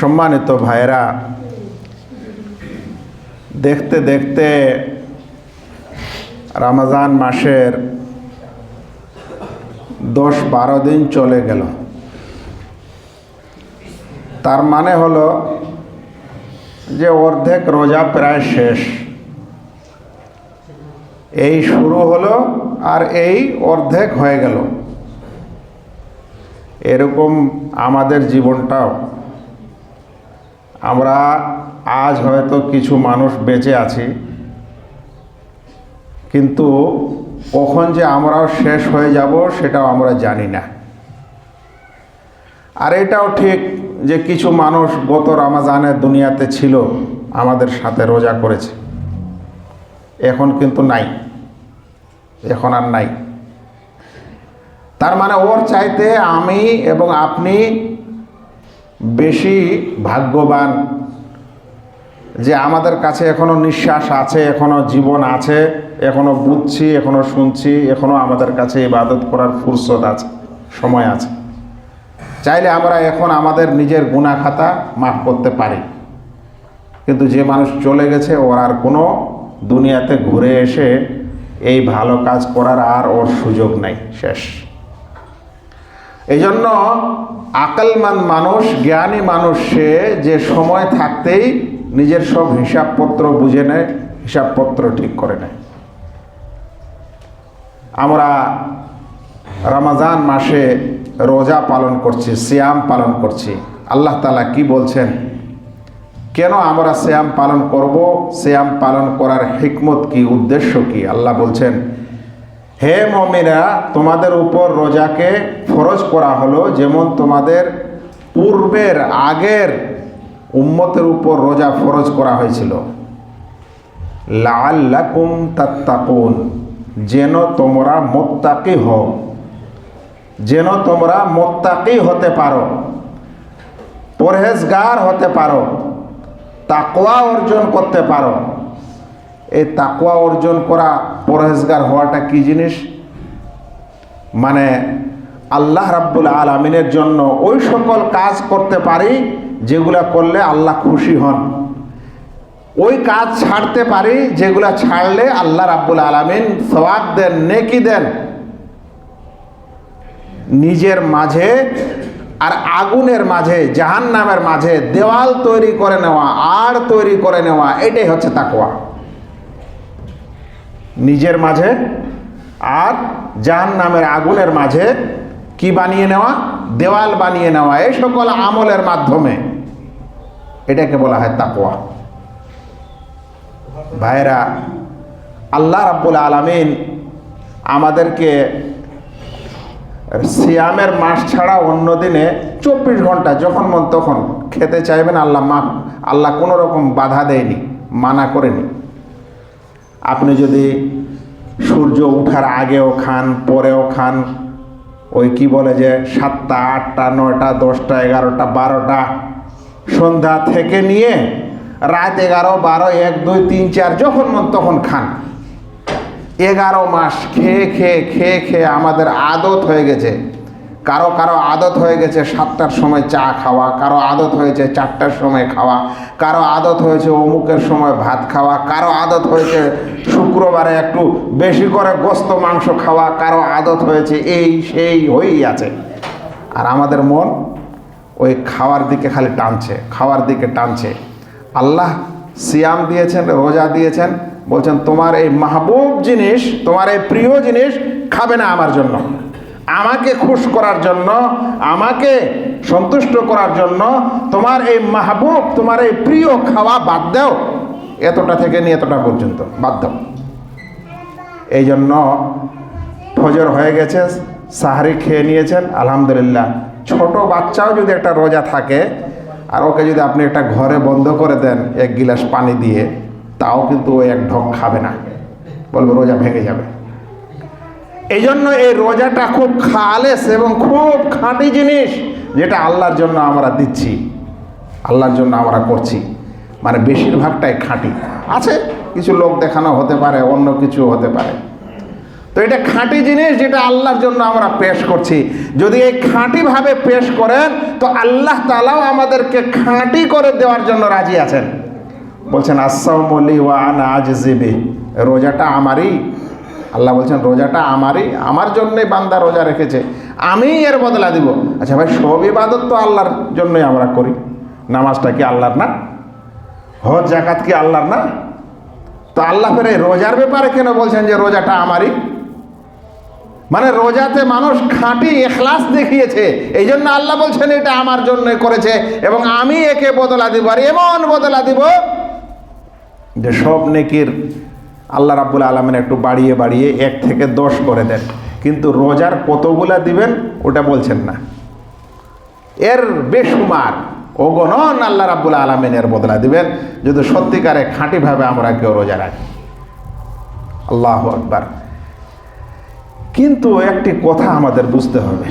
সম্মানিত ভাইরা দেখতে দেখতে রমজান মাসের দশ বারো দিন চলে গেল। তার মানে হলো যে অর্ধেক রোজা প্রায় শেষ। এই শুরু হলো আর এই অর্ধেক হয়ে গেল। এরকম আমাদের জীবনটাও। আমরা আজ হয়তো কিছু মানুষ বেঁচে আছি, কিন্তু কখন যে আমরাও শেষ হয়ে যাব সেটাও আমরা জানি না। আর এটাও ঠিক যে কিছু মানুষ গত রামাজানের দুনিয়াতে ছিল, আমাদের সাথে রোজা করেছে। এখন কিন্তু নাই। এখন আর নাই। তার মানে ওর চাইতে আমি এবং আপনি বেশি ভাগ্যবান যে আমাদের কাছে এখনও নিঃশ্বাস আছে, এখনও জীবন আছে, এখনও বুঝছি, এখনও শুনছি, এখনও আমাদের কাছে ইবাদত করার ফুরসত আছে, সময় আছে। চাইলে আমরা এখন আমাদের নিজের গুণা খাতা মাফ করতে পারি। কিন্তু যে মানুষ চলে গেছে, ওর আর কোনো দুনিয়াতে ঘুরে এসে এই ভালো কাজ করার আর ওর সুযোগ নাই, শেষ। এই জন্য আকলমান মানুষ, জ্ঞানী মানুষ সে যে সময় থাকতেই নিজের সব হিসাবপত্র বুঝে নেয়, হিসাবপত্র ঠিক করে নেয়। আমরা রমাজান মাসে রোজা পালন করছি শ্যাম পালন করছি। আল্লাহ তালা কি বলছেন? কেন আমরা শ্যাম পালন করব? শ্যাম পালন করার হিকমত কি, উদ্দেশ্য কি? আল্লাহ বলছেন হে মমিরা তোমাদের উপর রোজাকে ফরজ করা হলো, যেমন তোমাদের পূর্বের আগের উম্মতের উপর রোজা ফরজ করা হয়েছিল। লাল লাল্লাকুম তাত্তাকুন, যেন তোমরা মোত্তাকি হও, যেন তোমরা মোত্তাকি হতে পারো, পরহেজগার হতে পারো, তাকওয়া অর্জন করতে পারো। এই তাকওয়া অর্জন করা পরহেজগার হওয়াটা কি জিনিস? মানে আল্লাহ রাব্বুল আলমিনের জন্য ওই সকল কাজ করতে পারি যেগুলা করলে আল্লাহ খুশি হন। ওই কাজ ছাড়তে পারি যেগুলা ছাড়লে আল্লাহ রাব্বুল আলমিন সবাব দেন, নেকি দেন। নিজের মাঝে আর আগুনের মাঝে জাহান নামের মাঝে দেওয়াল তৈরি করে নেওয়া আর তৈরি করে নেওয়া, এটাই হচ্ছে তাকওয়া। নিজের মাঝে আর জাহান নামের আগুনের মাঝে কি বানিয়ে নেওয়া? দেওয়াল বানিয়ে নেওয়া। এই সকল আমলের মাধ্যমে এটাকে বলা হয় তাকওয়া। ভাইরা আল্লাহ রাব্বুল আলমিন আমাদেরকে সিয়ামের মাস ছাড়া অন্য দিনে চব্বিশ ঘণ্টা যখন মন তখন খেতে চাইবেন, আল্লাহ মা আল্লাহ কোনো রকম বাধা দেয়নি, মানা করেনি। আপনি যদি সূর্য উঠার আগেও খান, পরেও খান, ওই কি বলে যে সাতটা, আটটা, নয়টা, দশটা, এগারোটা, বারোটা সন্ধ্যা থেকে নিয়ে রাত এগারো, বারো, এক, দুই, তিন, চার, যখন মন তখন খান। এগারো মাস খেয়ে খেয়ে খেয়ে খেয়ে আমাদের আদত হয়ে গেছে। কারও কারও আদত হয়ে গেছে সাতটার সময় চা খাওয়া, কারও আদত হয়েছে চারটার সময় খাওয়া, কারও আদত হয়েছে অমুকের সময় ভাত খাওয়া, কারও আদত হয়েছে শুক্রবারে একটু বেশি করে গোস্ত মাংস খাওয়া, কারও আদত হয়েছে এই সেই হয়েই আছে। আর আমাদের মন ওই খাওয়ার দিকে খালি টানছে, খাওয়ার দিকে টানছে। আল্লাহ সিয়াম দিয়েছেন, রোজা দিয়েছেন, বলছেন, তোমার এই মাহবুব জিনিস, তোমার এই প্রিয় জিনিস খাবে না আমার জন্য। আমাকে খুশ করার জন্য, আমাকে সন্তুষ্ট করার জন্য তোমার এই মাহবুব, তোমার এই প্রিয় খাওয়া বাদ দাও। এতটা থেকে নিয়ে এতটা পর্যন্ত বাদ দাও। এই জন্য ফজর হয়ে গেছে, সাহারি খেয়ে নিয়েছেন, আলহামদুলিল্লাহ। ছোট বাচ্চাও যদি একটা রোজা থাকে, আর ওকে যদি আপনি একটা ঘরে বন্ধ করে দেন, এক গিলাস পানি দিয়ে, তাও কিন্তু ও এক ঢক খাবে না। বলব রোজা ভেঙে যাবে। এই জন্য এই রোজাটা খুব খালেস এবং খুব খাঁটি জিনিস যেটা আল্লাহর জন্য আমরা দিচ্ছি, আল্লাহর জন্য আমরা করছি। মানে বেশিরভাগটাই খাঁটি। আছে, কিছু লোক দেখানো হতে পারে, অন্য কিছু হতে পারে। তো এটা খাঁটি জিনিস যেটা আল্লাহর জন্য আমরা পেশ করছি। যদি এই খাঁটিভাবে পেশ করেন, তো আল্লাহ তালাও আমাদেরকে খাঁটি করে দেওয়ার জন্য রাজি আছেন। বলছেন আসাউমলি ওয়ান আজ জিবি রোজাটা আমারই আল্লাহ বলছেন, রোজাটা আমারই, আমার জন্যই বান্দা রোজা রেখেছে আমি এর বদলা দিব। আচ্ছা ভাই, সব ইবাদত তো আল্লাহর জন্যই আমরা করি। নামাজটা কি আল্লাহর না? হজ জাকাত কি আল্লাহর না? তো আল্লাহ ফের রোজার ব্যাপারে কেন বলছেন যে রোজাটা আমারই? মানে রোজাতে মানুষ খাঁটি এখলাস দেখিয়েছে এই জন্য আল্লাহ বলছেন, এটা আমার জন্য করেছে এবং আমি একে বদলা দিব, আর এমন বদলা দিব যে সব নেকির আল্লাহ রাব্বুল আলমিন একটু বাড়িয়ে বাড়িয়ে এক থেকে দশ করে দেন। কিন্তু রোজার কতগুলা দিবেন ওটা বলছেন না। এর বেসুমার অগণন আল্লাহ রাব্বুল আলমিনের বদলা দিবেন। যদি সত্যিকারে খাঁটিভাবে আমরা কেউ রোজা রাখি। আল্লাহ আকবার। কিন্তু একটি কথা আমাদের বুঝতে হবে।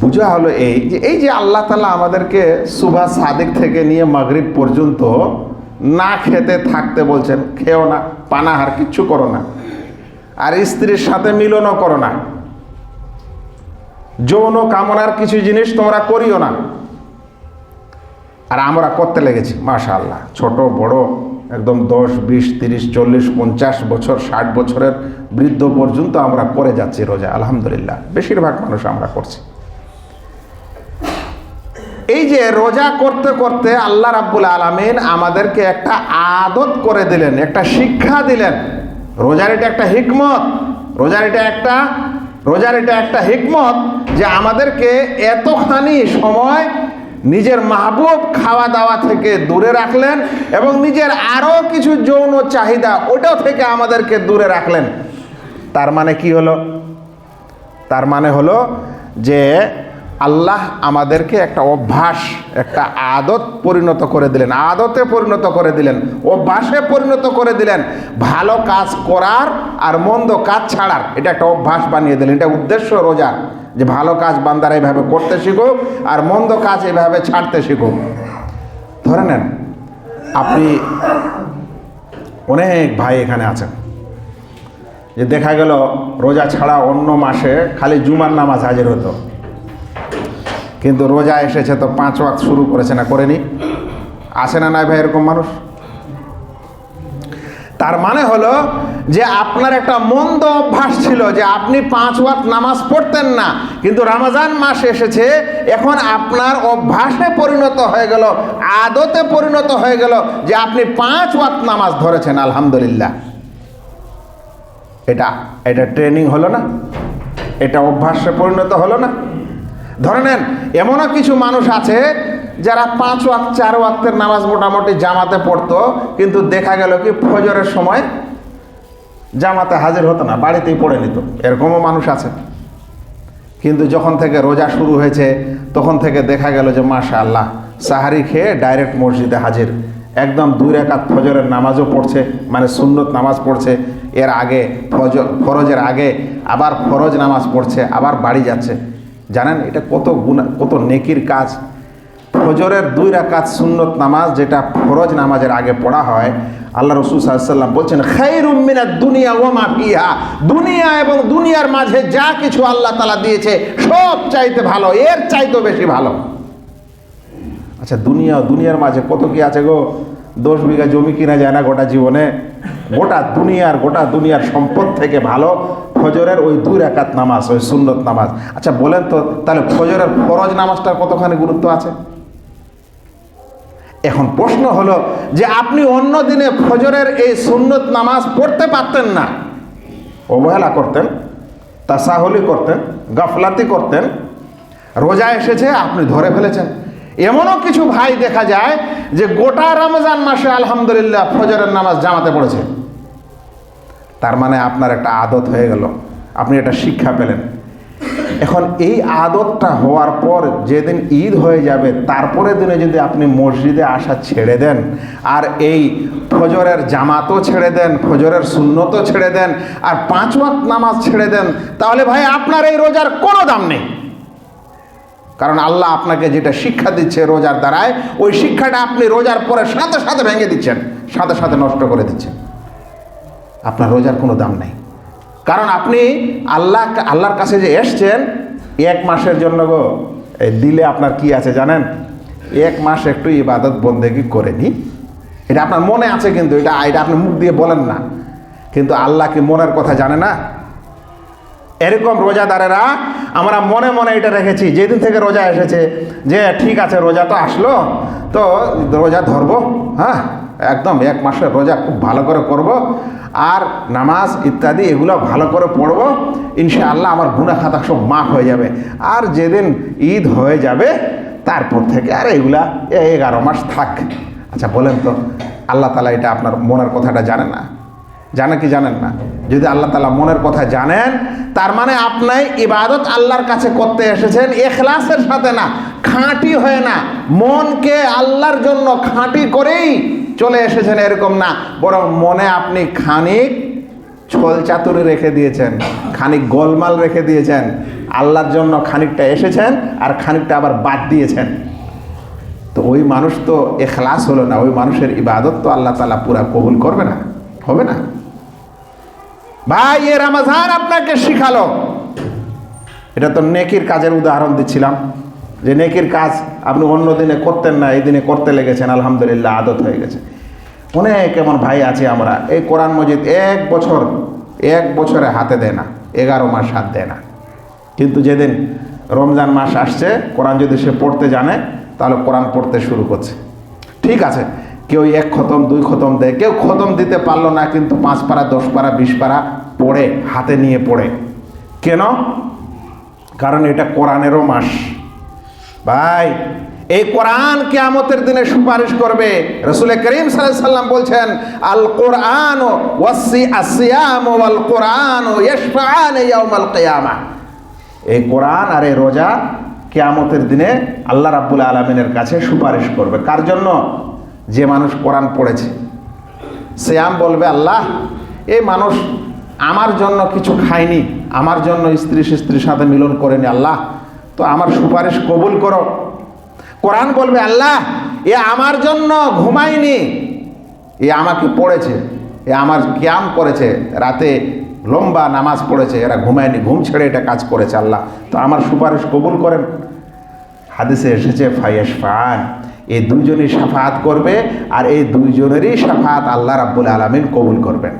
বুঝা হলো এই যে এই যে আল্লাহ তালা আমাদেরকে সুভা সাদিক থেকে নিয়ে মাগরিব পর্যন্ত না খেতে থাকতে বলছেন, খেও না। পানাহার কিচ্ছু করো না। আর স্ত্রীর সাথে মিলনও করো না। যৌন কামনার কিছু জিনিস তোমরা করিও না। আর আমরা করতে লেগেছি মাশা আল্লাহ ছোট, বড়, একদম দশ, বিশ, তিরিশ, চল্লিশ, পঞ্চাশ বছর, ষাট বছরের বৃদ্ধ পর্যন্ত আমরা করে যাচ্ছি রোজা, আলহামদুলিল্লাহ। বেশিরভাগ মানুষ আমরা করছি। এই যে রোজা করতে করতে আল্লাহ রাব্বুল আলমিন আমাদেরকে একটা আদত করে দিলেন, একটা শিক্ষা দিলেন। রোজার এটা একটা হিকমত, রোজার এটা একটা, রোজার এটা একটা হিকমত যে আমাদেরকে এতখানি সময় নিজের মাহবুব খাওয়া দাওয়া থেকে দূরে রাখলেন এবং নিজের আরও কিছু যৌন চাহিদা ওটাও থেকে আমাদেরকে দূরে রাখলেন। তার মানে কি হলো? তার মানে হলো যে আল্লাহ আমাদেরকে একটা অভ্যাস, একটা আদত পরিণত করে দিলেন। আদতে পরিণত করে দিলেন, অভ্যাসে পরিণত করে দিলেন। ভালো কাজ করার আর মন্দ কাজ ছাড়ার এটা একটা অভ্যাস বানিয়ে দিলেন। এটা উদ্দেশ্য রোজার যে ভালো কাজ বান্দারা এইভাবে করতে শিখুক আর মন্দ কাজ এইভাবে ছাড়তে শিখুক। ধরে নেন, আপনি অনেক ভাই এখানে আছেন, যে দেখা গেল রোজা ছাড়া অন্য মাসে খালি জুমার নামাজ হাজির হতো। কিন্তু রোজা এসেছে তো পাঁচ ওয়াক্ত শুরু করেছে না করেনি? আসে না নাই ভাই এরকম মানুষ? তার মানে হলো যে আপনার একটা মন্দ অভ্যাস ছিল যে আপনি পাঁচ ওয়াক্ত নামাজ পড়তেন না, কিন্তু রমজান মাস এসেছে, এখন আপনার অভ্যাসে পরিণত হয়ে গেল, আদতে পরিণত হয়ে গেল যে আপনি পাঁচ ওয়াক্ত নামাজ ধরেছেন, আলহামদুলিল্লাহ। এটা এটা ট্রেনিং হলো না? এটা অভ্যাসে পরিণত হলো না? ধরে নেন, এমনও কিছু মানুষ আছে যারা পাঁচ ওয়াক্ত, চার ওয়াক্তের নামাজ মোটামুটি জামাতে পড়তো, কিন্তু দেখা গেল কি ফজরের সময় জামাতে হাজির হতো না, বাড়িতেই পড়ে নিত। এরকমও মানুষ আছে। কিন্তু যখন থেকে রোজা শুরু হয়েছে, তখন থেকে দেখা গেল যে মাশা আল্লাহ সাহারি খেয়ে ডাইরেক্ট মসজিদে হাজির। একদম দুই রেখাত ফজরের নামাজও পড়ছে মানে সুন্নত নামাজ পড়ছে। এর আগে ফজ, ফরজের আগে আবার ফরজ নামাজ পড়ছে, আবার বাড়ি যাচ্ছে। জানেন, এটা কত গুণা, কত নেকির কাজ। ফজরের দুই রাকাত সুন্নত নামাজ, যেটা ফরজ নামাজের আগে পড়া হয়, আল্লাহ রসুল সাল্লাম বলছেন খাইরুমিনা দুনিয়া ওমা ফিহা। দুনিয়া এবং দুনিয়ার মাঝে যা কিছু আল্লাহ তালা দিয়েছে, সব চাইতে ভালো, এর চাইতে বেশি ভালো। আচ্ছা দুনিয়া দুনিয়ার মাঝে কত কি আছে গো? দশ বিঘা জমি কিনা যায় না গোটা জীবনে। গোটা দুনিয়ার গোটা দুনিয়ার সম্পদ থেকে ভালো। ফজরের ওই দুই একাত নামাজ, ওই সুন্নত নামাজ। আচ্ছা বলেন তো, তাহলে ফজরের ফরজ নামাজটার কতখানি গুরুত্ব আছে? এখন প্রশ্ন হলো যে আপনি অন্য দিনে ফজরের এই সুন্নত নামাজ পড়তে পারতেন না। অবহেলা করতেন, তাসাহলি করতেন, গাফলাতি করতেন। রোজা এসেছে, আপনি ধরে ফেলেছেন। এমনও কিছু ভাই দেখা যায় যে গোটা রমজান মাসে আলহামদুলিল্লাহ ফজরের নামাজ জামাতে পড়েছে। তার মানে আপনার একটা আদত হয়ে গেল। আপনি এটা শিক্ষা পেলেন। এখন এই আদতটা হওয়ার পর যেদিন ঈদ হয়ে যাবে তারপরে দিনে যদি আপনি মসজিদে আসা ছেড়ে দেন, আর এই ফজরের জামাতও ছেড়ে দেন, ফজরের সুন্নতও ছেড়ে দেন, আর পাঁচ ওয়াক্ত নামাজ ছেড়ে দেন, তাহলে ভাই আপনার এই রোজার কোনো দাম নেই। কারণ আল্লাহ আপনাকে যেটা শিক্ষা দিচ্ছে রোজার দ্বারায়, ওই শিক্ষাটা আপনি রোজার পরে সাথে সাথে ভেঙে দিচ্ছেন, সাথে সাথে নষ্ট করে দিচ্ছেন। আপনার রোজার কোনো দাম নেই। কারণ আপনি আল্লাহ আল্লাহর কাছে যে এসছেন, এক মাসের জন্য গো, এই দিলে আপনার কি আছে জানেন? এক মাস একটু ইবাদত বন্দেগি করে নি এটা আপনার মনে আছে কিন্তু, এটা এটা আপনি মুখ দিয়ে বলেন না। কিন্তু আল্লাহ কি মনের কথা জানে না? এরকম রোজাদারেরা আমরা মনে মনে এটা রেখেছি। যেদিন থেকে রোজা এসেছে, যে ঠিক আছে, রোজা তো আসলো, তো রোজা ধরবো হ্যাঁ? একদম এক মাসের রোজা খুব ভালো করে করব। আর নামাজ ইত্যাদি এগুলো ভালো করে পড়ব, ইনশাআল্লাহ আমার গুণা খাতা সব মাফ হয়ে যাবে। আর যেদিন ঈদ হয়ে যাবে, তারপর থেকে আর এগুলা এগারো মাস থাক। আচ্ছা বলেন তো, আল্লাহ তালা এটা আপনার মনের কথাটা জানে না। জানে কি জানেন না? যদি আল্লাহ তালা মনের কথা জানেন, তার মানে আপনি ইবাদত আল্লাহর কাছে করতে এসেছেন, এখলাসের সাথে না, খাঁটি হয়ে না, মনকে আল্লাহর জন্য খাঁটি করেই চলে এসেছেন এরকম না, বরং মনে আপনি খানিক ছল চাতুরি রেখে দিয়েছেন, খানিক গোলমাল রেখে দিয়েছেন, আল্লাহর জন্য খানিকটা এসেছেন আর খানিকটা আবার বাদ দিয়েছেন। তো ওই মানুষ তো এখলাস হলো না, ওই মানুষের ইবাদত তো আল্লাহ তালা পুরা কবুল করবে না। হবে না। ভাই, এ রামাজান আপনাকে শিখালো। এটা তো নেকির কাজের উদাহরণ দিচ্ছিলাম। যে নেকির কাজ আপনি অন্য দিনে করতেন না, এই দিনে করতে লেগেছেন, আলহামদুলিল্লাহ, আদত হয়ে গেছে। অনেক এমন ভাই আছে আমরা, এই কোরআন মজিদ এক বছর, এক বছরে হাতে দেয় না, এগারো মাস হাত দেয় না। কিন্তু যেদিন রমজান মাস আসছে, কোরআন যদি সে পড়তে জানে, তাহলে কোরআন পড়তে শুরু করছে। ঠিক আছে কেউ এক খতম, দুই খতম দেয়। কেউ খতম দিতে পারল না, কিন্তু পাঁচ পারা, দশ পারা, বিশ পারা পড়ে, হাতে নিয়ে পড়ে। কেন? কারণ এটা কোরআনেরও মাস। ভাই, এই কোরআন কেয়ামতের দিনে সুপারিশ করবে। রসুল করিম সাল্লাম বলছেন আল কোরআন ওয়াসি কিয়ামা। এই কোরআন আর এই রোজা কেয়ামতের দিনে আল্লাহ রাব্বুল আলমিনের কাছে সুপারিশ করবে। কার জন্য? যে মানুষ কোরআন পড়েছে। সে আম বলবে, আল্লাহ, এই মানুষ আমার জন্য কিছু খায়নি, আমার জন্য স্ত্রী স্ত্রীর সাথে মিলন করেনি, আল্লাহ। তো আমার সুপারিশ কবুল করো। কোরআন বলবে, আল্লাহ, এ আমার জন্য ঘুমায়নি, এ আমাকে পড়েছে, এ আমার ক্যাম করেছে, রাতে লম্বা নামাজ পড়েছে, এরা ঘুমায়নি, ঘুম ছেড়ে এটা কাজ করেছে, আল্লাহ। তো আমার সুপারিশ কবুল করেন। হাদিসে এসেছে ফাইয়াস ফান এই দুইজনই সাফাত করবে আর এই দুইজনেরই সাফাত আল্লাহ রাব্বুল আলমিন কবুল করবেন।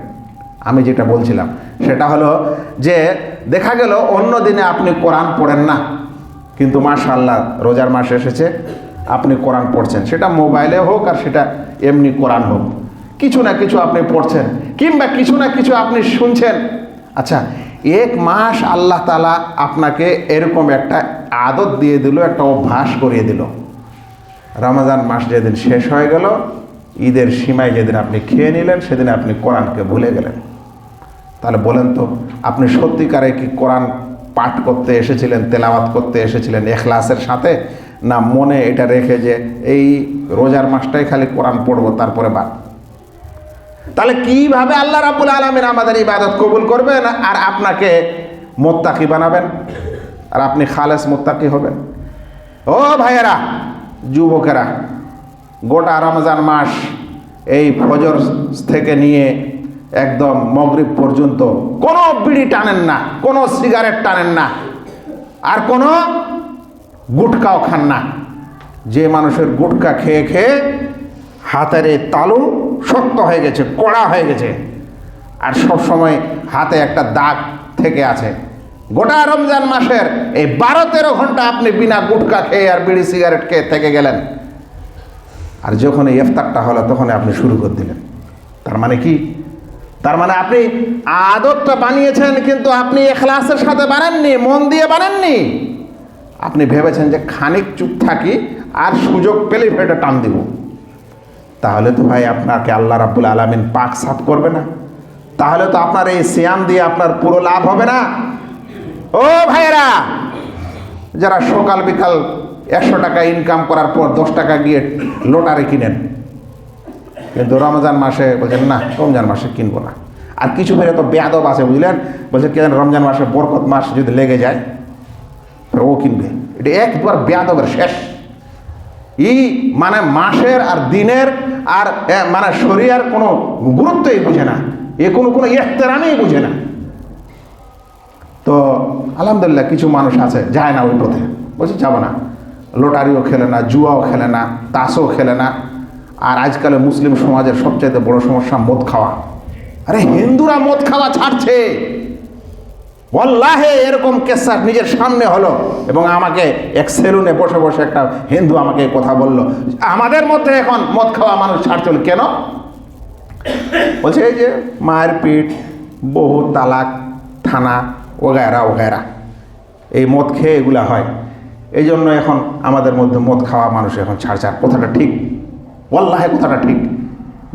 আমি যেটা বলছিলাম, সেটা হলো যে দেখা গেল অন্য দিনে আপনি কোরআন পড়েন না, কিন্তু মাশাআল্লাহ রোজার মাস এসেছে, আপনি কোরআন পড়ছেন। সেটা মোবাইলে হোক আর সেটা এমনি কোরআন হোক। কিছু না কিছু আপনি পড়ছেন, কিংবা কিছু না কিছু আপনি শুনছেন। আচ্ছা এক মাস আল্লাহ তালা আপনাকে এরকম একটা আদত দিয়ে দিল, একটা অভ্যাস করিয়ে দিল। রমাজান মাস যেদিন শেষ হয়ে গেল, ঈদের সীমায় যেদিন আপনি খেয়ে নিলেন, সেদিন আপনি কোরআনকে ভুলে গেলেন। তাহলে বলেন তো, আপনি সত্যিকারে কি কোরআন পাঠ করতে এসেছিলেন, তেলাওয়াত করতে এসেছিলেন এখলাসের সাথে? না মনে এটা রেখে যে এই রোজার মাসটাই খালি কোরআন পড়ব, তারপরে বাদ? তাহলে কীভাবে আল্লাহ রাবুল আলমিন আমাদের ইবাদত কবুল করবেন আর আপনাকে মোত্তাকি বানাবেন? আর আপনি খালেস মোত্তাকি হবেন? ও ভাইয়েরা যুবকেরা, গোটা রমজান মাস এই ফজর থেকে নিয়ে একদম মগরিব পর্যন্ত কোনো বিড়ি টানেন না, কোনো সিগারেট টানেন না, আর কোনো গুটকাও খান না। যে মানুষের গুটকা খেয়ে খেয়ে হাতের তালু শক্ত হয়ে গেছে, কড়া হয়ে গেছে, আর সব সময় হাতে একটা দাগ থেকে আছে। গোটা রমজান মাসের এই বারো তেরো ঘণ্টা আপনি বিনা গুটকা খেয়ে আর বিড়ি সিগারেট খেয়ে থেকে গেলেন। আর যখন এই ইফতারটা হলো তখন আপনি শুরু করে দিলেন। তার মানে কি? তার মানে আপনি আদতটা বানিয়েছেন, কিন্তু আপনি এখলাসের সাথে বানাননি, মন দিয়ে বানাননি। আপনি ভেবেছেন যে খানিক চুপ থাকি আর সুযোগ পেলেই ফেটে টান দিব। তাহলে তো ভাই আপনাকে আল্লাহ রাব্বুল আলমিন পাক সাফ করবে না। তাহলে তো আপনার এই সিয়াম দিয়ে আপনার পুরো লাভ হবে না। ও ভাইয়েরা, যারা সকাল বিকাল একশো টাকা ইনকাম করার পর দশ টাকা গিয়ে লোটারে কিনেন, কিন্তু রমজান মাসে বলছেন, না, রমজান মাসে কিনবো না। আর কিছু ফেরে তো বেয়াদব আছে, বুঝলেন? বলছে, কেন রমজান মাসে বরকত মাস যদি লেগে যায় ও কিনবে। এটা একবার বেয়াদবের শেষ। ই মানে মাসের আর দিনের আর মানে শরীরের কোনো গুরুত্বই বুঝে না। এ কোনো কোনো ইহতেরামেই বুঝে না। তো আলহামদুলিল্লাহ কিছু মানুষ আছে, যায় না ওই পথে। বলছি, যাব না। লটারিও খেলে না, জুয়াও খেলে না, তাসও খেলে না। আর আজকালে মুসলিম সমাজের সবচাইতে বড় সমস্যা মদ খাওয়া। আরে, হিন্দুরা মদ খাওয়া ছাড়ছে। ওয়াল্লাহে এরকম কেসা নিজের সামনে হলো এবং আমাকে এক সেলুনে বসে বসে একটা হিন্দু আমাকে কথা বলল। আমাদের মধ্যে এখন মদ খাওয়া মানুষ ছাড়ছিল কেন? বলছে, এই যে মায়ের পিঠ, বহু তালাক, থানা ওগায়রা ওগায়রা। এই মদ খেয়ে এগুলা হয়। এই জন্য এখন আমাদের মধ্যে মদ খাওয়া মানুষ এখন ছাড় ছাড় কথাটা ঠিক। ওয়াল্লাহে কথাটা ঠিক।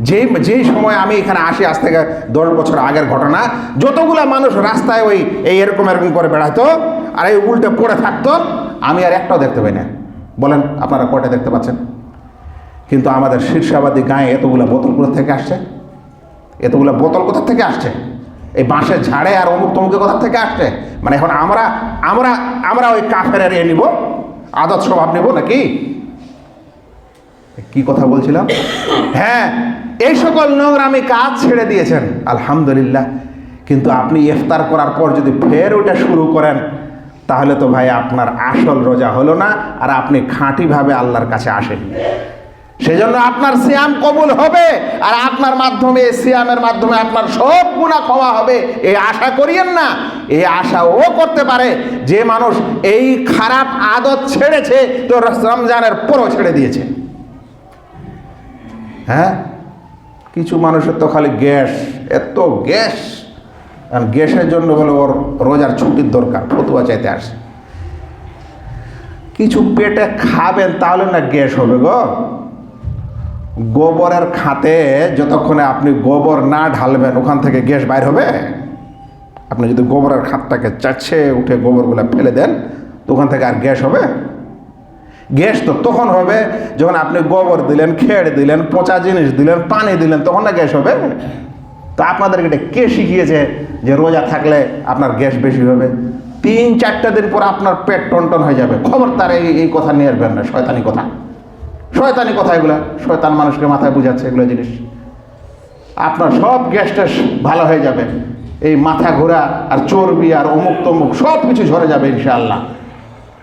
যেই যেই সময় আমি এখানে আসি, আজ থেকে দশ বছর আগের ঘটনা, যতগুলা মানুষ রাস্তায় ওই, এই এরকম এরকম করে বেড়াতো আর এই উল্টে পড়ে থাকতো, আমি আর একটাও দেখতে পাই না। বলেন, আপনারা কয়টা দেখতে পাচ্ছেন? কিন্তু আমাদের শীর্ষাবাদী গায়ে এতগুলা বোতল কোথা থেকে আসছে? এতগুলো বোতল কোথা থেকে আসছে? এই বাঁশের ঝাড়ে আর অমুক তমুকে কোথা থেকে আসছে। মানে এখন আমরা আমরা আমরা ওই কাফের এ নিব, আদত স্বভাব নেব নাকি? কি কথা বলছিলাম? হ্যাঁ এই সকল নোংরামি কাজ ছেড়ে দিয়েছেন, আলহামদুলিল্লাহ। কিন্তু আপনি ইফতার করার পর যদি ফের ওটা শুরু করেন, তাহলে তো ভাই আপনার আসল রোজা হলো না, আর আপনি খাঁটিভাবে আল্লাহর কাছে আসেননি। সেজন্য আপনার সিয়াম কবুল হবে আর আপনার মাধ্যমে এই সিয়ামের মাধ্যমে আপনার সব গুণা ক্ষমা হবে। এই আশা করিয়েন না, এই আশা ও করতে পারে। যে মানুষ এই খারাপ আদত ছেড়েছে, তো রমজানের পরও ছেড়ে দিয়েছে। হ্যাঁ? কিছু মানুষের তো খালি গ্যাস, এত গ্যাস। আর গ্যাসের জন্য বলে ওর রোজার ছুটির দরকার, ফতুয়া চাইতে আসে কিছু পেটে খাবেন, তাহলে না গ্যাস হবে গো। গোবরের খাতে যতক্ষণে আপনি গোবর না ঢালবেন, ওখান থেকে গ্যাস বাইর হবে। আপনি যদি গোবরের খাতটাকে চাচ্ছে উঠে গোবরগুলো ফেলে দেন, তো ওখান থেকে আর গ্যাস হবে। গ্যাস তো তখন হবে, যখন আপনি গোবর দিলেন, খেড় দিলেন, পচা জিনিস দিলেন, পানি দিলেন, তখন না গ্যাস হবে। তো আপনাদেরকে এটা কে শিখিয়েছে যে রোজা থাকলে আপনার গ্যাস বেশি হবে? তিন চারটা দিন পর আপনার পেট টনটন হয়ে যাবে। খবর তার এই কথা নিয়ে আসবেন না, শয়তানি কথা। শয়তানি কথা এগুলো। শয়তান মানুষকে মাথায় বুঝাচ্ছে এগুলো জিনিস। আপনার সব গ্যাস ট্যাস ভালো হয়ে যাবে। এই মাথা ঘোরা আর চর্বি আর অমুক তমুক সব কিছু ঝরে যাবে ইনশাআল্লাহ।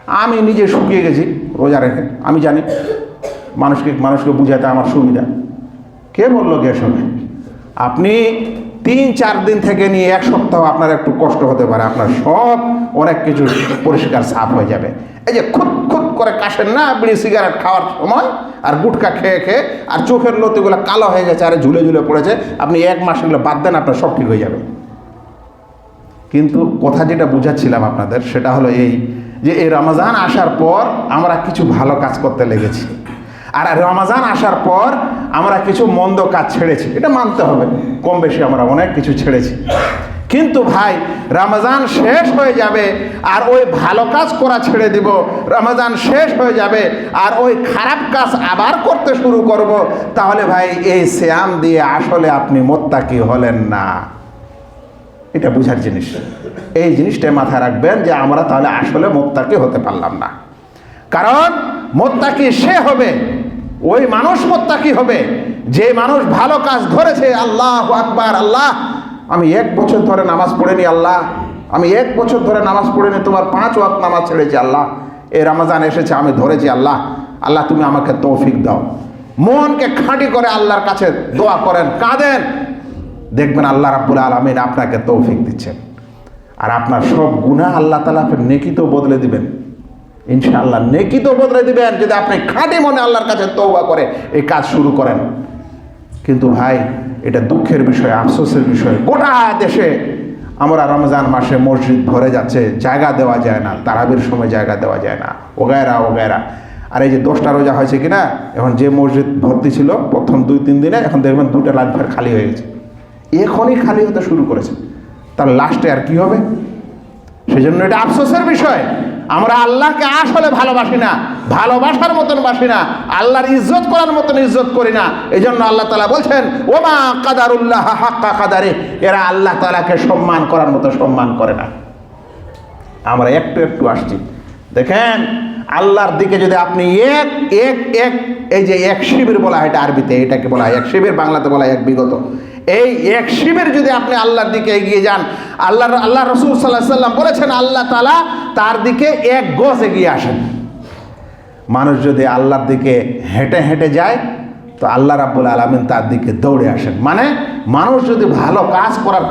আমি নিজে শুকিয়ে গেছি রোজা রেখে, আমি জানি। মানুষকে মানুষকে বুঝাতে আমার সুবিধা। কে বলল গ্যাস হবে? আপনি তিন চার দিন থেকে নিয়ে এক সপ্তাহ আপনার একটু কষ্ট হতে পারে। আপনার সব অনেক কিছু পরিষ্কার সাফ হয়ে যাবে। এই যে খুদ খুদ করে কাশেন না, বিড়ি, সিগারেট খাওয়ার সময় আর গুটকা খেয়ে খেয়ে আর চোখের লতিগুলো কালো হয়ে গেছে আর ঝুলে ঝুলে পড়েছে, আপনি এক মাস এগুলো বাদ দেন, আপনার সব ঠিক হয়ে যাবে। কিন্তু কথা যেটা বুঝাচ্ছিলাম আপনাদের, সেটা হলো এই যে এই রমজান আসার পর আমরা কিছু ভালো কাজ করতে লেগেছি। আর রমাজান আসার পর আমরা কিছু মন্দ কাজ ছেড়েছি। এটা মানতে হবে। কম বেশি আমরা অনেক কিছু ছেড়েছি। কিন্তু ভাই, রমজান শেষ হয়ে যাবে আর ওই ভালো কাজ করা ছেড়ে দিব। রমজান শেষ হয়ে যাবে আর ওই খারাপ কাজ আবার করতে শুরু করব। তাহলে ভাই, এই শ্যাম দিয়ে আসলে আপনি মোত্তাকি হলেন না। এটা বুঝার জিনিস। এই জিনিসটাই মাথায় রাখবেন যে আমরা তাহলে আসলে মোত্তাকি হতে পারলাম না। কারণ মোত্তাকি সে হবে ওই মানুষ মোত্তাকি হবে। যে মানুষ ভালো কাজ ধরেছে, আল্লাহ আকবার, আল্লাহ, আমি এক বছর ধরে নামাজ পড়েনি, আল্লাহ, আমি এক বছর ধরে নামাজ পড়েনি, তোমার পাঁচ ওয়াক্ত নামাজ ছেড়েছি, আল্লাহ, এই রমজান এসেছে, আমি ধরেছি, আল্লাহ আল্লাহ, তুমি আমাকে তৌফিক দাও। মনকে খাঁটি করে আল্লাহর কাছে দোয়া করেন, কাঁদেন। দেখবেন আল্লাহ রাব্বুল আলমিন আপনাকে তৌফিক দিচ্ছেন। আর আপনার সব গুণা আল্লাহ তালা নেকি তো বদলে দিবেন। ইনশাআল্লাহ নেকি তো বদলে দিবেন। যদি আপনি খাঁটি মনে আল্লাহর কাছে তৌবা করে, এই কাজ শুরু করেন। কিন্তু ভাই, এটা দুঃখের বিষয়, আফসোসের বিষয়। গোটা দেশে আমরা রমজান মাসে মসজিদ ভরে যাচ্ছে, জায়গা দেওয়া যায় না, তারাবির সময় জায়গা দেওয়া যায় না, ওগায়রা ওগায়রা। আর এই যে দশটা রোজা হয়েছে কিনা, এখন যে মসজিদ ভর্তি ছিল, প্রথম দুই, তিন দিনে, এখন দেখবেন দুটো লাইন ফের খালি হয়ে গেছে। এখনই খালি হতে শুরু করেছে। তার লাস্টে আর কি হবে? সেজন্য এটা আফসোসের বিষয়। আমরা আল্লাহকে আসলে ভালোবাসি না, ভালোবাসার মতন বাসি না, আল্লাহর ইজ্জত করার মতন ইজ্জত করি না। এই জন্য আল্লাহ তালা বলছেন, ওমা কাদারুল্লাহ হাক্কা কাদারে। এরা আল্লাহ তালাকে সম্মান করার মতো সম্মান করে না। আমরা একটু একটু আসছি। দেখেন, আল্লাহর দিকে যদি আপনি এক এক এক, এই যে এক শিবির বলা হয় এটা আরবিতে, এটাকে বলা হয় এক শিবির, বাংলাতে বলা হয় এক বিগত। এই এক শিবের যদি আপনি আল্লাহর দিকে এগিয়ে যান আল্লাহ আল্লাহ রসুল সাল্লাহ সাল্লাম বলেছেন, আল্লাহ তালা তার দিকে এক গজ এগিয়ে আসেন। মানুষ যদি আল্লাহর দিকে হেঁটে হেঁটে যায়, তো আল্লাহ রাব্বুল আলমিন তার দিকে দৌড়ে আসেন। মানে মানুষ যদি ভালো কাজ করার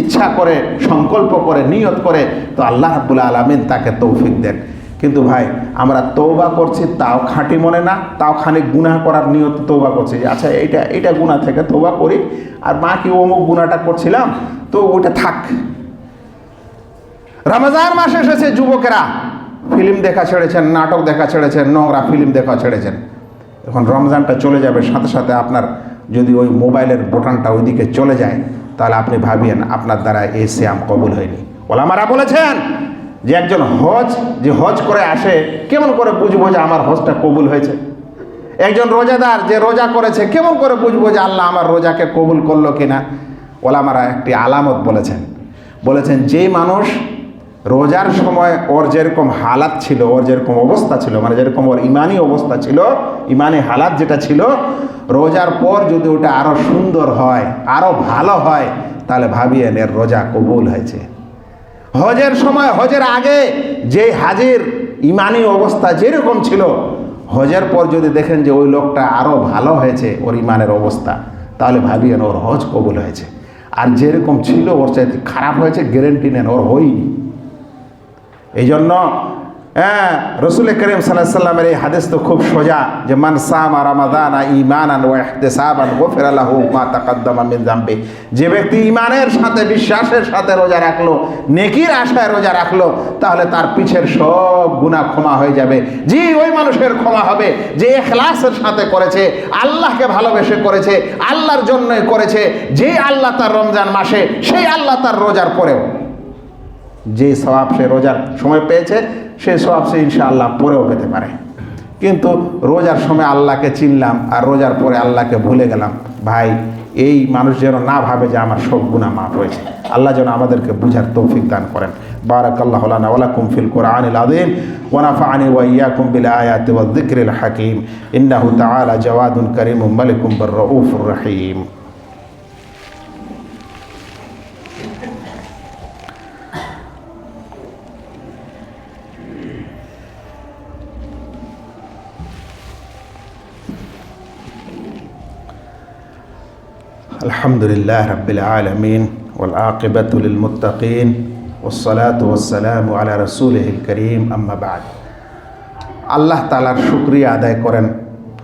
ইচ্ছা করে, সংকল্প করে, নিয়ত করে, তো আল্লাহ রাব্বুল আলমিন তাকে তৌফিক দেন। কিন্তু ভাই, আমরা তৌবা করছি, তাও খাঁটি মনে না, তাও খানিক গুনাহ করার নিয়ত তৌবা করছি। আচ্ছা এইটা এইটা গুনাহ থেকে তৌবা করি, আর বাকি অমুক গুনাহটা করছিলাম, তো ওইটা থাক। রমজান মাস এসেছে, যুবকেরা। ফিল্ম দেখা ছেড়েছেন, নাটক দেখা ছেড়েছেন, নোংরা ফিল্ম দেখা ছেড়েছেন। এখন রমজানটা চলে যাবে, সাথে সাথে আপনার যদি ওই মোবাইলের বোটানটা ওইদিকে চলে যায়, তাহলে আপনি ভাবিয়েন, আপনার দ্বারা এই শ্যাম কবুল হয়নি। ওলামারা বলেছেন যে একজন হজ, যে হজ করে আসে, কেমন করে বুঝব যে আমার হজটা কবুল হয়েছে? একজন রোজাদার যে রোজা করেছে, কেমন করে বুঝব যে আল্লাহ আমার রোজাকে কবুল করল কিনা? ওলামারা একটি আলামত বলেছেন। বলেছেন, যেই মানুষ রোজার সময় ওর যেরকম হালাত ছিল, ওর যেরকম অবস্থা ছিল মানে যেরকম ওর ইমানি অবস্থা ছিল, ইমানি হালাত যেটা ছিল, রোজার পর যদি ওটা আরও সুন্দর হয় আরও ভালো হয়, তাহলে ভাবিয়েন এর রোজা কবুল হয়েছে। হজের সময়, হজের আগে যে হাজির ইমানি অবস্থা যেরকম ছিল, হজের পর যদি দেখেন যে ওই লোকটা আরও ভালো হয়েছে, ওর ইমানের অবস্থা, তাহলে ভাবিয়েন ওর হজ কবুল হয়েছে। আর যেরকম ছিল, ওর চাইতে খারাপ হয়েছে গ্যারেন্টি নেন, ওর হয়নি। এই জন্য হ্যাঁ রসুল করিম সাল্লাহ সাল্লামের এই হাদিস তো খুব সোজা যে, মান সামা যে ব্যক্তি ইমানের সাথে, বিশ্বাসের সাথে রোজা রাখল, নেকির আশায় রোজা রাখল, তাহলে তার পিছের সব গুনাহ ক্ষমা হয়ে যাবে। জি, ওই মানুষের ক্ষমা হবে যে এখলাসের সাথে করেছে, আল্লাহকে ভালোবেসে করেছে, আল্লাহর জন্যই করেছে। যে আল্লাহ তার রমজান মাসে, সেই আল্লাহ তার রোজার পরেও। যে স্বভাব সে রোজার সময় পেয়েছে সেই সব সে ইনশাআল্লাহ পরেও পেতে পারে। কিন্তু রোজার সময় আল্লাহকে চিনলাম আর রোজার পরে আল্লাহকে ভুলে গেলাম। ভাই, এই মানুষ যেন না ভাবে যে আমার সব গুণা মাফ হয়েছে। আল্লাহ যেন আমাদেরকে বুঝার তৌফিক দান করেন। বারাক আল্লাহ ওয়ালাকুম ফিল কোরআনিল আদিম ওয়ানাফাআনি ওয়া ইয়াকুম বিল আয়াতি ওয়া যিকরিল হাকীম। ইন্নাহু তাআলা জাওয়াদুন কারীমুম মালিকুম বির রাউফুর রহিম। الحمد لله رب العالمين والعاقبة للمتقين والصلاة والسلام على رسوله الكريم أما بعد আল্লাহ তালার শুক্রিয়া আদায় করেন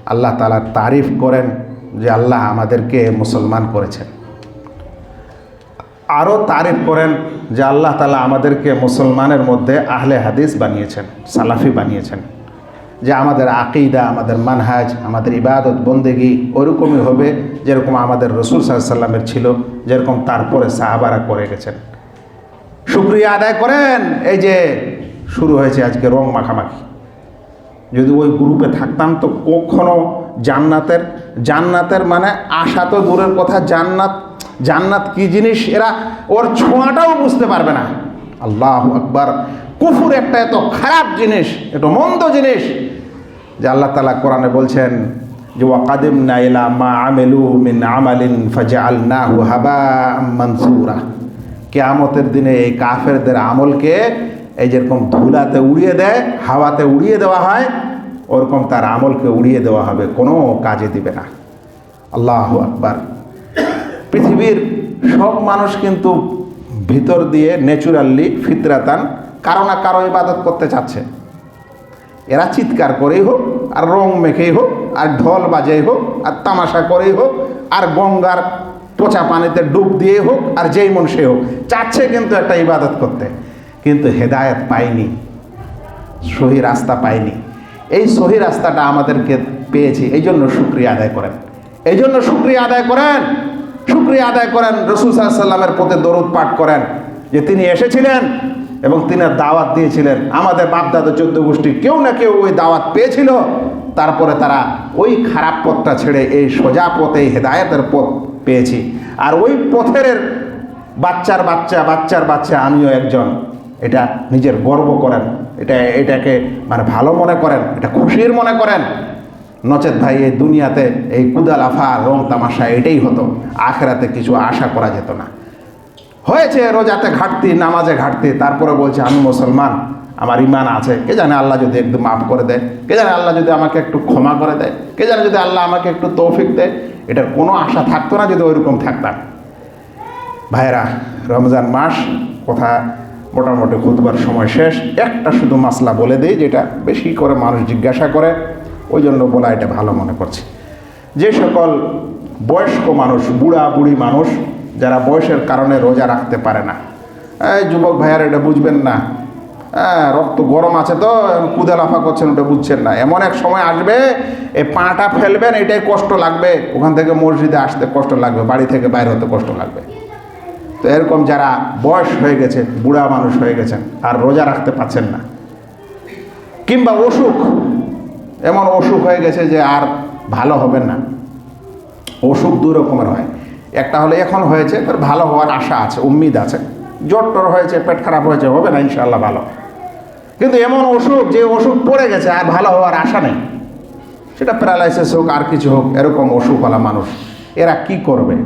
আল্লাহ তালার তারিফ করেন যে আল্লাহ আমাদেরকে মুসলমান করেছেন আরও তারিফ করেন যে আল্লাহ তালা আমাদেরকে মুসলমানের মধ্যে আহলে হাদিস বানিয়েছেন সালাফি বানিয়েছেন যে আমাদের আকিদা, আমাদের মানহাজ, আমাদের ইবাদত, বন্দেগি ওরকমই হবে যেরকম আমাদের রসুল সাল্লামের ছিল, যেরকম তারপরে সাহাবারা করে গেছেন। শুক্রিয়া আদায় করেন। এই যে শুরু হয়েছে আজকে রং মাখামাখি। যদি ওই গ্রুপে থাকতাম তো কখনো জান্নাতের জান্নাতের মানে আশা তো দূরের কথা, জান্নাত জান্নাত কি জিনিস? এরা ওর ছোঁয়াটাও বুঝতে পারবে না। আল্লাহ আকবার। কুফুর একটা এত খারাপ জিনিস, এত মন্দ জিনিস, যে আল্লাহ তালা কোরআনে বলছেন যে ওয়াকাদিম না ইলা মা আমেলু মিন আমালিন ফাজা আল নাহু হাবা মানসুরা। কেয়ামতের দিনে এই কাফেরদের আমলকে এই যেরকম ধুলাতে উড়িয়ে দেয়, হাওয়াতে উড়িয়ে দেওয়া হয়, ওরকম তার আমলকে উড়িয়ে দেওয়া হবে, কোনো কাজে দিবে না। আল্লাহ আকবার। পৃথিবীর সব মানুষ কিন্তু ভিতর দিয়ে ন্যাচুরালি ফিতরাতান কারও না কারও ইবাদত করতে চাচ্ছে। এরা চিৎকার করেই হোক, আর রং মেখেই হোক, আর ঢল বাজেই হোক, আর তামাশা করেই হোক, আর গঙ্গার পচা পানিতে ডুব দিয়ে হোক, আর যেই মন সে হোক, চাচ্ছে কিন্তু একটা ইবাদত করতে। কিন্তু হেদায়েত পায়নি, সহি রাস্তা পায়নি। এই সহি রাস্তাটা আমাদেরকে পেয়েছি এই জন্য শুক্রিয়া আদায় করেন। এই জন্য শুক্রিয়া আদায় করেন। শুক্রিয়া আদায় করেন, রসুল সাল্লামের প্রতি দরুদ পাঠ করেন, যে তিনি এসেছিলেন এবং তিনি দাওয়াত দিয়েছিলেন। আমাদের বাপদাদা চোদ্দ গোষ্ঠী কেউ না কেউ ওই দাওয়াত পেয়েছিল। তারপরে তারা ওই খারাপ পথটা ছেড়ে এই সোজা পথে হেদায়তের পথ পেয়েছি। আর ওই পথের বাচ্চার বাচ্চা বাচ্চার বাচ্চা আমিও একজন। এটা নিজের গর্ব করেন। এটা, এটাকে মানে ভালো মনে করেন, এটা খুশির মনে করেন। নচেত ভাই, এই দুনিয়াতে এই কুদালাফা রং তামাশা এটাই হতো। আখেরাতে কিছু আশা করা যেত না। হয়েছে, রোজাতে ঘাটতি, নামাজে ঘাটতি, তারপরে বলছে, আমি মুসলমান, আমার ইমান আছে। কে জানে আল্লাহ যদি একটু মাফ করে দেয়? কে জানে আল্লাহ যদি আমাকে একটু ক্ষমা করে দেয়? কে জানে যদি আল্লাহ আমাকে একটু তৌফিক দেয়? এটার কোনো আশা থাকতো না যদি ওইরকম থাকতাম। ভাইরা রমজান মাস, কথা মোটামুটি খুদবার সময় শেষ। একটা শুধু মাসলা বলে দিই, যেটা বেশি করে মানুষ জিজ্ঞাসা করে ওই জন্য বলা এটা ভালো মনে করছি। যে সকল বয়স্ক মানুষ, বুড়া বুড়ি মানুষ, যারা বয়সের কারণে রোজা রাখতে পারে না যুবক ভাইয়ার এটা বুঝবেন না। হ্যাঁ রক্ত গরম আছে তো কুদে লাফা করছেন ওটা বুঝছেন না। এমন এক সময় আসবে এই পাটা ফেলবেন, এটাই কষ্ট লাগবে। ওখান থেকে মসজিদে আসতে কষ্ট লাগবে, বাড়ি থেকে বাইরে হতে কষ্ট লাগবে। তো এরকম যারা বয়স হয়ে গেছে, বুড়া মানুষ হয়ে গেছেন, আর রোজা রাখতে পারছেন না, কিংবা অসুখ এমন অসুখ হয়ে গেছে যে আর ভালো হবে না। অসুখ দুই রকমের হয়। একটা হলে এখন হয়েছে তার ভালো হওয়ার আশা আছে, উম্মিদ আছে। জ্বর টর হয়েছে, পেট খারাপ হয়েছে, হবে না ইনশাল্লাহ ভালো। কিন্তু এমন অসুখ যে অসুখ পড়ে গেছে, আর ভালো হওয়ার আশা নেই। সেটা প্যারালাইসিস হোক, আর কিছু হোক, এরকম অসুখওয়ালা মানুষ, এরা কি করবে?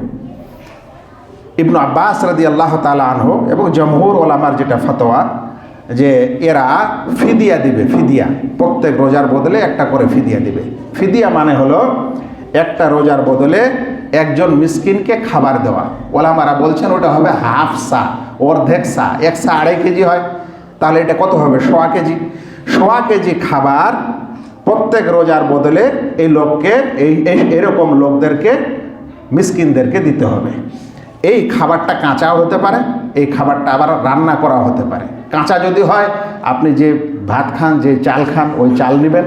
ইবনু আব্বাস রাদি আল্লাহ তালা আনহ এবং জমহুর ওলামার যেটা ফতোয়া যে এরা ফিদিয়া দিবে, ফিদিয়া। প্রত্যেক রোজার বদলে একটা করে ফিদিয়া দিবে। ফিদিয়া মানে হলো একটা রোজার বদলে একজন মিসকিনকে খাবার দেওয়া। ওলামারা বলছেন ওটা হবে হাফ সা অর্ধেক সা এক সা আড়াই কেজি হয়। তাহলে এটা কত হবে? সোয়া কেজি। সোয়া কেজি খাবার প্রত্যেক রোজার বদলে এই লোককে, এই এরকম লোকদেরকে, মিসকিনদেরকে দিতে হবে। এই খাবারটা কাঁচাও হতে পারে, এই খাবারটা আবার রান্না করা হতে পারে। কাঁচা যদি হয়, আপনি যে ভাত খান, যে চাল খান, ওই চাল নেবেন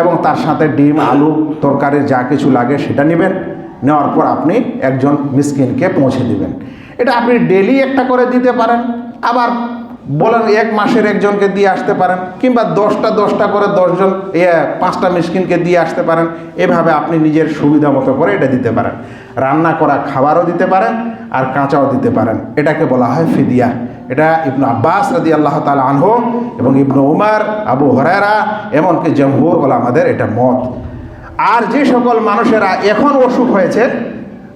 এবং তার সাথে ডিম, আলু তরকারির যা কিছু লাগে সেটা নেবেন। নেওয়ার পর আপনি একজন মিসকিনকে পৌঁছে দিবেন। এটা আপনি ডেলি একটা করে দিতে পারেন, আবার বলেন এক মাসের একজনকে দিয়ে আসতে পারেন, কিংবা দশটা দশটা করে দশজন পাঁচটা মিসকিনকে দিয়ে আসতে পারেন। এভাবে আপনি নিজের সুবিধা মতো করে এটা দিতে পারেন। রান্না করা, খাবারও দিতে পারেন আর কাঁচাও দিতে পারেন। এটাকে বলা হয় ফিদিয়া। এটা ইবনু আব্বাস রাদি আল্লাহ তালা আনহ এবং ইবনু উমার, আবু হরারা এমনকি জমহুর বলা আমাদের এটা মত। আর যে সকল মানুষেরা এখন অসুখ হয়েছে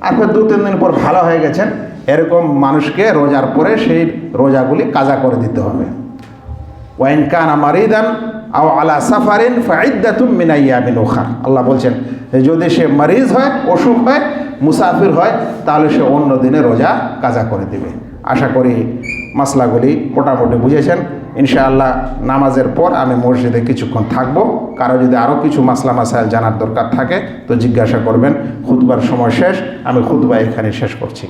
আর দু তিন দিন পর ভালো হয়ে গেছেন এরকম মানুষকে রোজার পরে সেই রোজাগুলি কাজা করে দিতে হবে। ওয়াইন কান মারিদান আও আলা সাফারিন ফাইদাতুম মিনাইয়ামিন ওখার আল্লাহ বলছেন, যদি সে মারিজ হয়, অসুখ হয়, মুসাফির হয়, তাহলে সে অন্য দিনে রোজা কাজা করে দিবে। আশা করি মাসলাগুলি মোটামুটি বুঝেছেন ইনশাআল্লাহ নামাজের পর আমি মসজিদে কিছুক্ষণ থাকবো কারো যদি আরও কিছু মাসলা মাসাইল জানার দরকার থাকে তো জিজ্ঞাসা করবেন খুতবার সময় শেষ আমি খুতবা এখানে শেষ করছি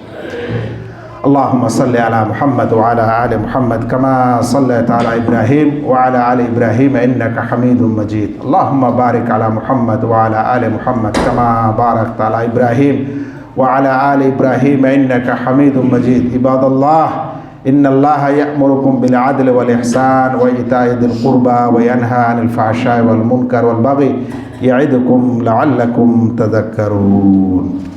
اللهم صل على محمد وعلى آل محمد كما صليت على إبراهيم وعلى آل إبراهيم إنك حميد مجيد اللهم بارك على محمد وعلى آل محمد كما باركت على إبراهيم وعلى آل إبراهيم إنك حميد مجيد. عباد الله إن الله يأمركم بالعدل والإحسان وإيتاء ذي القربى وينهى عن الفحشاء والمنكر والبغي يعظكم لعلكم تذكرون.